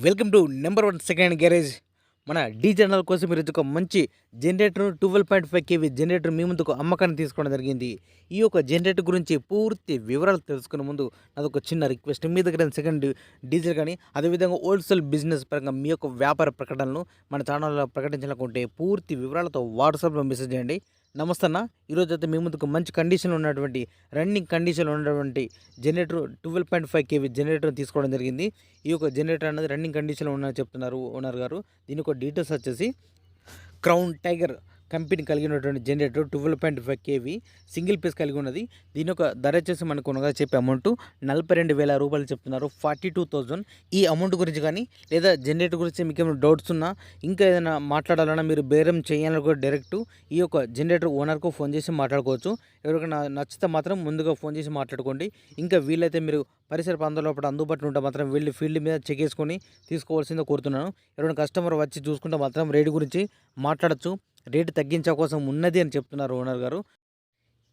Welcome to number one second garage. మన D general కోసం మీరు ఒక మంచి generator twelve point five KV generator మీ ముందుకు అమ్మకాన్ని తీసుకోవడం జరిగింది. ఈ యొక్క జనరేటర్ గురించి పూర్తి వివరాలు తెలుసుకునే ముందు నాదొక చిన్న రిక్వెస్ట్. మీ దగ్గర సెకండ్ డీజిల్ కానీ అదేవిధంగా హోల్సేల్ బిజినెస్ పరంగా మీ యొక్క వ్యాపార ప్రకటనలు మన ఛానల్లో ప్రకటించాలనుకుంటే పూర్తి వివరాలతో వాట్సాప్లో మెసేజ్ చేయండి. నమస్తే అన్న ఈరోజు అయితే మీ ముందుకు మంచి కండిషన్లో ఉన్నటువంటి రన్నింగ్ కండిషన్లో ఉన్నటువంటి generator twelve point five KV generator తీసుకోవడం జరిగింది. ఈ యొక్క జనరేటర్ అనేది రన్నింగ్ కండిషన్లో ఉన్నది చెప్తున్నారు ఓనర్ గారు. దీని యొక్క డీటెయిల్స్ వచ్చేసి క్రౌన్ టైగర్ కంపెనీ కలిగి ఉన్నటువంటి generator twelve point five KV single piece కలిగి ఉన్నది. దీని యొక్క ధర వచ్చేసి మనకు ఉన్నగా చెప్పే అమౌంట్ నలభై రెండు వేల రూపాయలు చెప్తున్నారు. ఫార్టీ టూ థౌజండ్ ఈ అమౌంట్ గురించి కానీ లేదా జనరేటర్ గురించి మీకు ఏమైనా డౌట్స్ ఉన్నా ఇంకా ఏదైనా మాట్లాడాలన్నా మీరు బేరం చేయాలని కూడా డైరెక్ట్ ఈ యొక్క జనరేటర్ ఓనర్కు ఫోన్ చేసి మాట్లాడుకోవచ్చు. ఎవరికైనా నచ్చితే మాత్రం ముందుగా ఫోన్ చేసి మాట్లాడుకోండి. ఇంకా వీలైతే మీరు పరిసర ప్రాంతాల లోపల అందుబాటులో ఉంటే మాత్రం వెళ్ళి ఫీల్డ్ మీద చెక్ చేసుకొని తీసుకోవాల్సిందో కోరుతున్నాను. ఎవరైనా కస్టమర్ వచ్చి చూసుకుంటే మాత్రం రేటు గురించి మాట్లాడచ్చు. రేటు తగ్గించే కోసం ఉన్నది అని చెప్తున్నారు ఓనర్ గారు.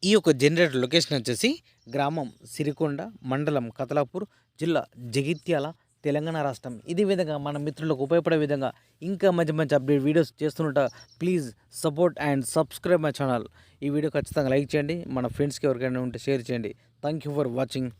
ఈ యొక్క జనరేటర్ లొకేషన్ వచ్చేసి గ్రామం సిరికొండ మండలం కతలాపూర్ జిల్లా జగిత్యాల తెలంగాణ రాష్ట్రం. ఇది విధంగా మన మిత్రులకు ఉపయోగపడే విధంగా ఇంకా మంచి మంచి update videos చేస్తున్నట please support and subscribe my channel ఈ వీడియో ఖచ్చితంగా లైక్ చేయండి. మన ఫ్రెండ్స్కి ఎవరికైనా ఉంటే షేర్ చేయండి. Thank you for watching